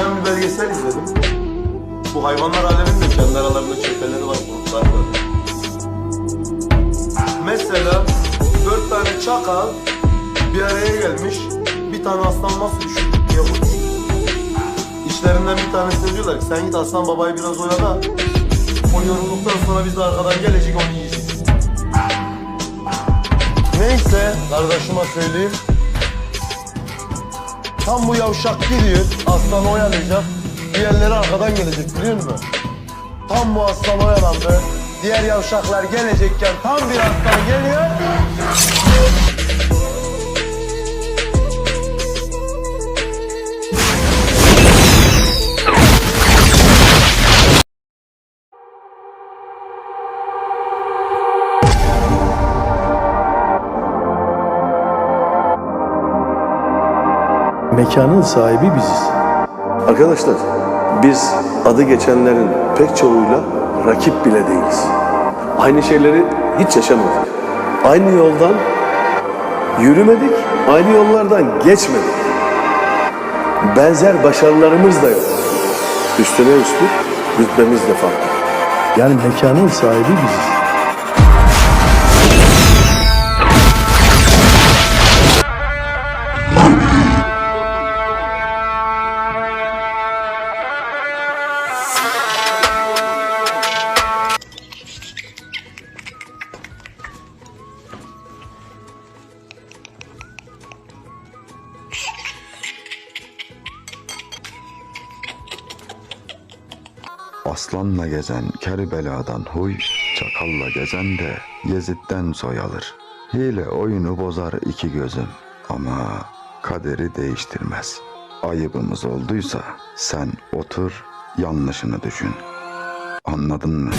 Geçen bir belgesel izledim. Bu hayvanlar aleminin de kendi aralarında çeteleri var, grupları var. Mesela dört tane çakal bir araya gelmiş. Bir tane aslan nasıl düşürdük diye konuşuyor. İçlerinden bir tanesi diyorlar ki sen git aslan babayı biraz oyala. O yorulduktan sonra biz de arkadan gelecek onu yiyeceğiz. Neyse kardeşime söyleyeyim. Tam bu yavşak gidiyor, aslan oyalayacak. Diğerleri arkadan gelecek biliyor musun? Tam bu aslan oyalandı. Diğer yavşaklar gelecekken tam bir aslan geliyor. Mekanın sahibi biziz. Arkadaşlar biz adı geçenlerin pek çoğuyla rakip bile değiliz. Aynı şeyleri hiç yaşamadık. Aynı yoldan yürümedik, aynı yollardan geçmedik. Benzer başarılarımız da yok. Üstüne üstlük rütbemiz de farklı. Yani mekanın sahibi biziz. Aslanla gezen Kerbela'dan huy, çakalla gezen de Yezid'den soy alır. Hile oyunu bozar iki gözüm ama kaderi değiştirmez. Ayıbımız olduysa sen otur yanlışını düşün. Anladın mı?